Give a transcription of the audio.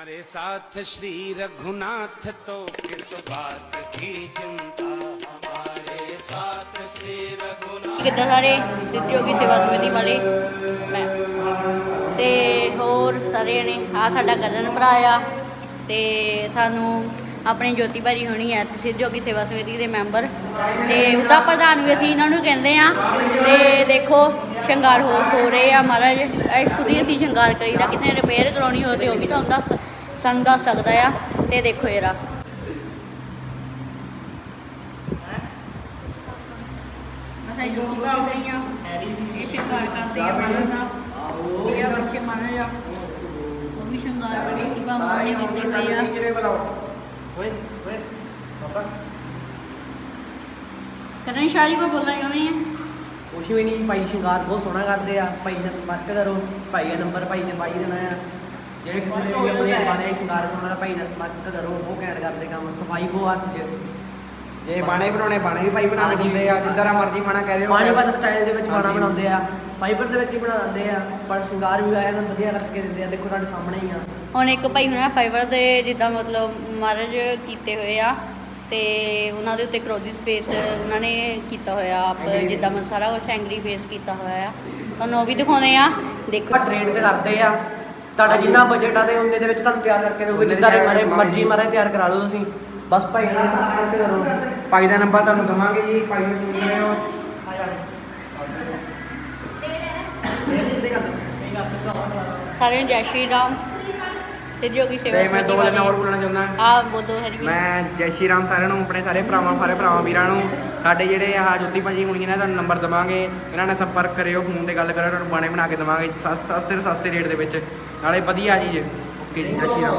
हमारे साथ श्री रघुनाथ तो किस बात की चिंता हमारे साथ श्री रघुनाथ ਕਿੱਦਾਂ ਸਾਰੇ ਸਿੱਧੀ ਹੋ ਗਈ ਸੇਵਾ ਸਮਿਤੀ ਵਾਲੇ ਮੈਂ ਤੇ ਹੋਰ ਸਾਰੇ ਜਣੇ ਆ ਸਾਡਾ ਕਜ਼ਨ ਭਰਾ ਆ ਤੇ ਤੁਹਾਨੂੰ ਆਪਣੇ ਜੋਤੀ ਭਾਜੀ ਹੋਣੀ ਹੈ ਸਿੱਧੀ ਹੋ ਗਈ ਸੇਵਾ ਸਮਿਤੀ ਦੇ ਮੈਂਬਰ ਤੇ ਉਹਦਾ ਪ੍ਰਧਾਨ ਵੀ ਅਸੀਂ ਇਹਨਾਂ ਨੂੰ ਕਹਿੰਦੇ ਆ ਤੇ ਦੇਖੋ ਸ਼ਿੰਗਾਰ ਹੋ ਹੋ ਰਹੇ ਆ ਮਹਾਰਾਜ ਇਹ ਖੁਦ ਹੀ ਅਸੀਂ ਸ਼ਿੰਗਾਰ ਕਰੀਦਾ ਕਿਸੇ ਨੇ ਰਿਪੇਅਰ ਕਰਾਉਣੀ ਹੋਵੇ ਤੇ ਉਹ ਵੀ ਤੁਹਾਨੂੰ ਦੱਸ ਦੱਸ ਸਕਦਾ ਆ ਤੇ ਦੇਖੋ ਜਰਾ। ਅਸਾਂ ਜੋਤੀ ਨਹੀਂ ਆ। ਇਹ ਸ਼ਿੰਗਾਰ ਕਰਦੇ ਆ ਮਹਾਰਾਜ ਦਾ। ਇਹ ਬੱਚੇ ਮਹਾਰਾਜ ਆ ਉਹ ਵੀ ਸ਼ਿੰਗਾਰ ਬੜੇ ਕੀ ਭਾਵ ਨੇ ਕੀਤੇ ਪਏ ਆ ਕਰਨ ਸ਼ਾਰੀ ਕੋ ਬੋਲਣਾ ਚਾਹੁੰਦੇ ਆ? ਕੁਛ ਵੀ ਨਹੀਂ ਭਾਈ ਸ਼ਿੰਗਾਰ ਬਹੁਤ ਸੋਹਣਾ ਕਰਦੇ ਆ। ਭਾਈ ਨਾਲ ਸੰਪਰਕ ਕਰੋ। ਭਾਈ ਦਾ ਨੰਬਰ ਭਾਈ ਨੇ ਪਾਈ ਦੇਣਾ ਆ। ਜਿਹੜੇ ਕਿਸੇ ਨੇ ਵੀ ਆਪਣੇ ਬਾਣੇ ਸ਼ਿੰਗਾਰ ਕਰਾਉਣਾ ਭਾਈ ਨਾਲ ਸੰਪਰਕ ਕਰੋ ਉਹ ਘੈਂਟ ਕਰਦੇ ਕੰਮ ਸਫ਼ਾਈ ਬਹੁਤ ਹੱਥ 'ਚ। ਜੇ ਬਾਣੇ ਬਣਾਉਣੇ ਬਾਣੇ ਵੀ ਭਾਈ ਬਣਾ ਕੇ ਦਿੰਦੇ ਆ ਜਿੱਦਾਂ ਮਰਜ਼ੀ ਬਾਣਾ ਕਹਿ ਦਿਓ। ਪਾਣੀਪਤ ਸਟਾਈਲ ਦੇ ਵਿੱਚ ਬਾਣਾ। ਬਣਾਉਂਦੇ ਆ ਫਾਈਬਰ ਦੇ ਵਿੱਚ ਹੀ ਬਣਾ ਦਿੰਦੇ ਆ ਪਰ ਸ਼ਿੰਗਾਰ ਵੀ ਆਇਆ ਨਾ ਵਧੀਆ ਕਰਕੇ ਦਿੰਦੇ ਆ ਦੇਖੋ ਤੁਹਾਡੇ ਸਾਹਮਣੇ ਹੀ ਆ। ਹੁਣ ਇੱਕ ਭਾਈ ਹੁਣਾ ਫਾਈਬਰ ਦੇ ਜਿੱਦਾਂ ਮਤਲਬ ਮਹਾਰਾਜ ਕੀਤੇ ਹੋਏ ਆ ਤੇ ਉਹਨਾਂ ਦੇ ਉੱਤੇ ਕਰੋਜੀ ਫੇਸ ਉਹਨਾਂ ਨੇ ਕੀਤਾ ਹੋਇਆ ਆਪ ਜਿੱਦਾਂ ਮੈਂ ਸਾਰਾ ਕੁਝ ਐਂਗਰੀ ਫੇਸ ਕੀਤਾ ਹੋਇਆ ਆ। ਤੁਹਾਨੂੰ ਉਹ ਵੀ ਦਿਖਾਉਣੇ ਆ। ਦੇਖੋ। ਟ੍ਰੇਨ ਤੇ ਕਰਦੇ ਆ। ਤੁਹਾਡਾ ਜਿੰਨਾ ਬਜਟ ਆ ਤੇ ਉਹਦੇ ਦੇ ਵਿੱਚ ਤੁਹਾਨੂੰ ਤਿਆਰ ਕਰਕੇ ਦੋਗੇ ਜਿੱਦਾਂ ਦੇ ਮਾਰੇ ਮਰਜ਼ੀ ਮਾਰੇ ਤਿਆਰ ਕਰਾ ਲਓ ਤੁਸੀਂ। ਬਸ ਭਾਈ ਨਾਲ ਸੰਪਰਕ ਕਰੋ। ਭਾਈ ਦਾ ਨੰਬਰ ਤੁਹਾਨੂੰ ਦਵਾਂਗੇ ਜੀ। ਭਾਈ ਨੂੰ ਚੁਣ ਲਿਓ ਸਾਰਿਆਂ ਨੂੰ ਜੈ ਸ਼੍ਰੀ ਰਾਮ। ਤੇ ਜੋਗੀ ਸੇਵਾ ਤੇ ਮੈਂ ਦੋ ਲਾਈਨਾਂ ਹੋਰ ਵਾਲੇ। ਬੋਲਣਾ ਚਾਹੁੰਦਾ। ਆ ਬੋਲੋ ਹਰੀ ਮੈਂ ਜੈ ਸ਼੍ਰੀ ਰਾਮ ਸਾਰਿਆਂ ਨੂੰ ਆਪਣੇ ਸਾਰੇ ਭਰਾਵਾਂ ਸਾਰੇ ਭਰਾਵਾਂ ਵੀਰਾਂ ਨੂੰ ਸਾਡੇ ਜਿਹੜੇ ਆਹ ਜੋਤੀ ਭਾਜੀ ਹੁਣੀ ਨੇ ਤੁਹਾਨੂੰ ਨੰਬਰ ਦਵਾਂਗੇ। ਇਹਨਾਂ ਨਾਲ ਸੰਪਰਕ ਕਰਿਓ ਫੋਨ ਤੇ ਗੱਲ ਕਰਿਓ ਤੁਹਾਨੂੰ ਬਾਣੇ ਬਣਾ ਕੇ ਦਵਾਂਗੇ ਸਸ- ਸਸਤੇ ਸਸਤੇ ਰੇਟ ਦੇ ਵਿੱਚ। ਨਾਲੇ ਵਧੀਆ ਜੀ ਓਕੇ ਜੀ ਜੈ ਸ਼੍ਰੀ ਰਾਮ।